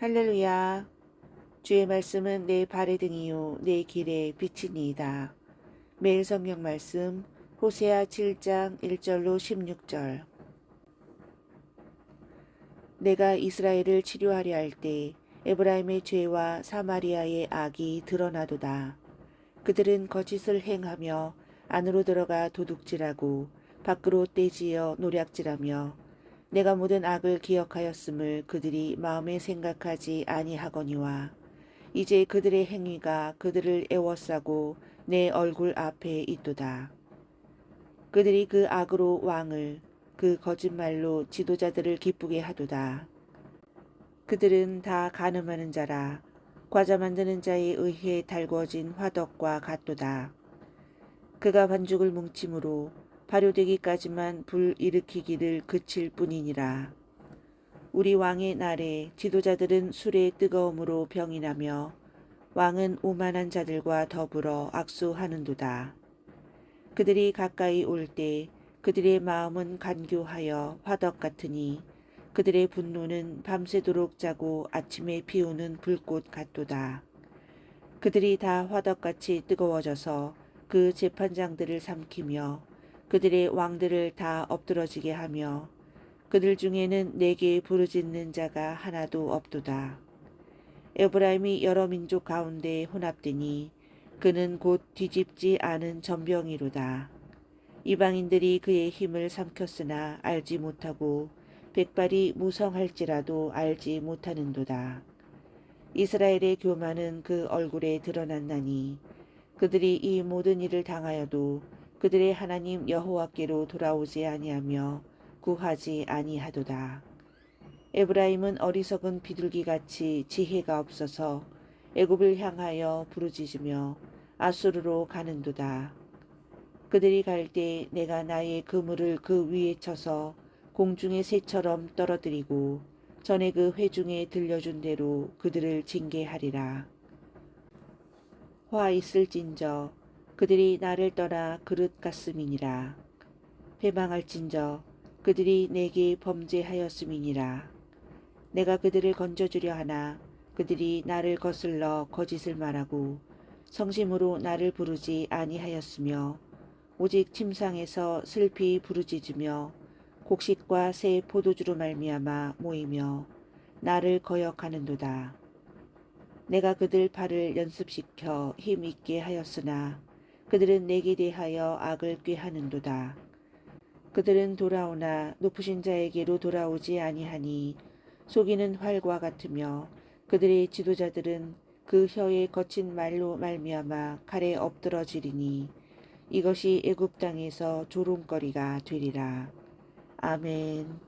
할렐루야. 주의 말씀은 내 발의 등이요 내 길의 빛이니이다. 매일 성경 말씀 호세아 7장 1절로 16절. 내가 이스라엘을 치료하려 할 때 에브라임의 죄와 사마리아의 악이 드러나도다. 그들은 거짓을 행하며 안으로 들어가 도둑질하고 밖으로 떼지어 노략질하며 내가 모든 악을 기억하였음을 그들이 마음에 생각하지 아니하거니와 이제 그들의 행위가 그들을 애워싸고 내 얼굴 앞에 있도다. 그들이 그 악으로 왕을 그 거짓말로 지도자들을 기쁘게 하도다. 그들은 다 가늠하는 자라 과자 만드는 자에 의해 달궈진 화덕과 같도다. 그가 반죽을 뭉침으로 발효되기까지만 불 일으키기를 그칠 뿐이니라. 우리 왕의 날에 지도자들은 술의 뜨거움으로 병이 나며 왕은 오만한 자들과 더불어 악수하는도다. 그들이 가까이 올 때 그들의 마음은 간교하여 화덕 같으니 그들의 분노는 밤새도록 자고 아침에 피우는 불꽃 같도다. 그들이 다 화덕같이 뜨거워져서 그 재판장들을 삼키며 그들의 왕들을 다 엎드러지게 하며 그들 중에는 내게 부르짖는 자가 하나도 없도다. 에브라임이 여러 민족 가운데 혼합되니 그는 곧 뒤집지 않은 전병이로다. 이방인들이 그의 힘을 삼켰으나 알지 못하고 백발이 무성할지라도 알지 못하는도다. 이스라엘의 교만은 그 얼굴에 드러났나니 그들이 이 모든 일을 당하여도 그들의 하나님 여호와께로 돌아오지 아니하며 구하지 아니하도다. 에브라임은 어리석은 비둘기같이 지혜가 없어서 애굽을 향하여 부르짖으며 아수르로 가는도다. 그들이 갈 때 내가 나의 그물을 그 위에 쳐서 공중의 새처럼 떨어뜨리고 전에 그 회중에 들려준 대로 그들을 징계하리라. 화 있을진저 그들이 나를 떠나 그릇 같음이니라. 패망할진저 그들이 내게 범죄하였음이니라. 내가 그들을 건져주려 하나 그들이 나를 거슬러 거짓을 말하고 성심으로 나를 부르지 아니하였으며 오직 침상에서 슬피 부르짖으며 곡식과 새 포도주로 말미암아 모이며 나를 거역하는도다. 내가 그들 발을 연습시켜 힘 있게 하였으나 그들은 내게 대하여 악을 꾀하는도다. 그들은 돌아오나 높으신 자에게로 돌아오지 아니하니 속이는 활과 같으며 그들의 지도자들은 그 혀의 거친 말로 말미암아 칼에 엎드러지리니 이것이 애굽 땅에서 조롱거리가 되리라. 아멘.